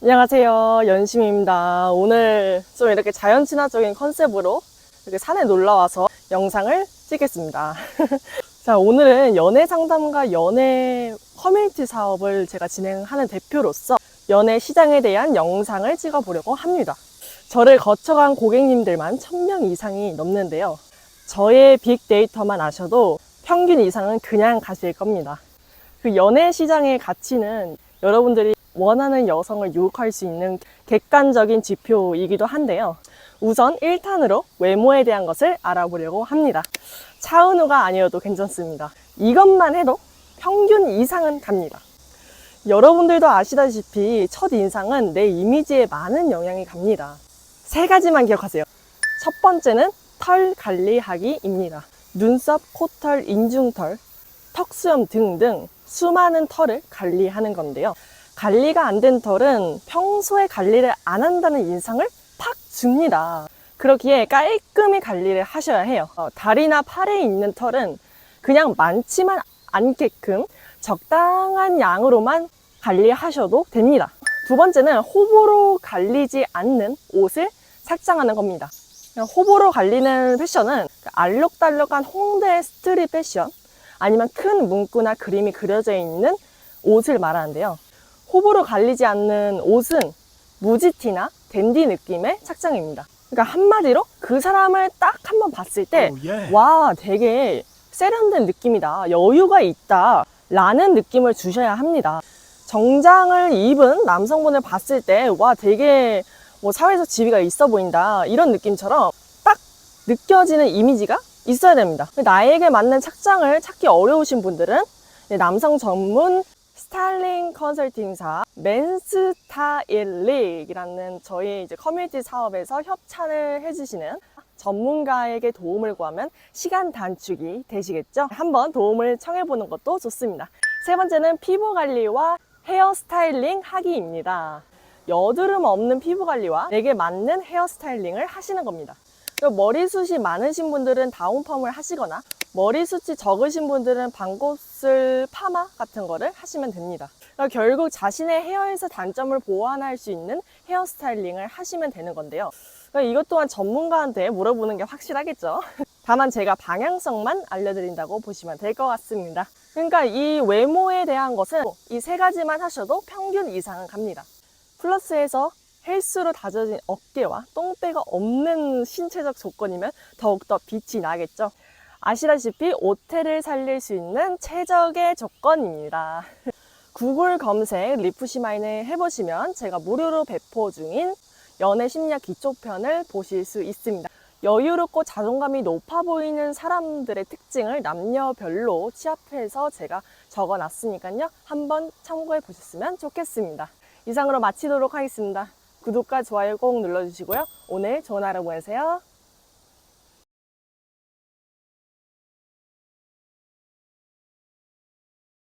안녕하세요. 연심입니다. 오늘 좀 이렇게 자연 친화적인 컨셉으로 이렇게 산에 놀러 와서 영상을 찍겠습니다. 자, 오늘은 연애 상담과 연애 커뮤니티 사업을 제가 진행하는 대표로서 연애 시장에 대한 영상을 찍어 보려고 합니다. 저를 거쳐간 고객님들만 1000명 이상이 넘는데요. 저의 빅데이터만 아셔도 평균 이상은 그냥 가실 겁니다. 그 연애 시장의 가치는 여러분들이 원하는 여성을 유혹할 수 있는 객관적인 지표이기도 한데요. 우선 1탄으로 외모에 대한 것을 알아보려고 합니다. 차은우가 아니어도 괜찮습니다. 이것만 해도 평균 이상은 갑니다. 여러분들도 아시다시피 첫 인상은 내 이미지에 많은 영향이 갑니다. 세 가지만 기억하세요. 첫 번째는 털 관리하기입니다. 눈썹, 코털, 인중털, 턱수염 등등 수많은 털을 관리하는 건데요. 관리가 안 된 털은 평소에 관리를 안 한다는 인상을 팍 줍니다. 그렇기에 깔끔히 관리를 하셔야 해요. 어, 다리나 팔에 있는 털은 그냥 많지만 않게끔 적당한 양으로만 관리하셔도 됩니다. 두 번째는 호불호 갈리지 않는 옷을 착장하는 겁니다. 호불호 갈리는 패션은 알록달록한 홍대 스트릿 패션 아니면 큰 문구나 그림이 그려져 있는 옷을 말하는데요. 호불호 갈리지 않는 옷은 무지티나 댄디 느낌의 착장입니다. 그러니까 한마디로 그 사람을 딱 한 번 봤을 때, Oh, yeah. 와, 되게 세련된 느낌이다. 여유가 있다. 라는 느낌을 주셔야 합니다. 정장을 입은 남성분을 봤을 때, 와, 되게 뭐 사회적 지위가 있어 보인다. 이런 느낌처럼 딱 느껴지는 이미지가 있어야 됩니다. 나에게 맞는 착장을 찾기 어려우신 분들은 남성 전문 스타일링 컨설팅사 맨스타일릭이라는 저희 이제 커뮤니티 사업에서 협찬을 해주시는 전문가에게 도움을 구하면 시간 단축이 되시겠죠? 한번 도움을 청해보는 것도 좋습니다. 세 번째는 피부 관리와 헤어 스타일링 하기입니다. 여드름 없는 피부 관리와 내게 맞는 헤어 스타일링을 하시는 겁니다. 머리숱이 많으신 분들은 다운펌을 하시거나 머리숱이 적으신 분들은 반곱슬 파마 같은 거를 하시면 됩니다. 그러니까 결국 자신의 헤어에서 단점을 보완할 수 있는 헤어 스타일링을 하시면 되는 건데요. 그러니까 이것 또한 전문가한테 물어보는 게 확실하겠죠. 다만 제가 방향성만 알려드린다고 보시면 될 것 같습니다. 그러니까 이 외모에 대한 것은 이 세 가지만 하셔도 평균 이상은 갑니다. 플러스해서 헬스로 다져진 어깨와 똥배가 없는 신체적 조건이면 더욱더 빛이 나겠죠. 아시다시피 오태를 살릴 수 있는 최적의 조건입니다. 구글 검색 리프시마인을 해보시면 제가 무료로 배포 중인 연애 심리학 기초편을 보실 수 있습니다. 여유롭고 자존감이 높아 보이는 사람들의 특징을 남녀별로 취합해서 제가 적어 놨으니까요. 한번 참고해 보셨으면 좋겠습니다. 이상으로 마치도록 하겠습니다. 구독과 좋아요 꼭 눌러주시고요. 오늘 좋은 하루 보내세요.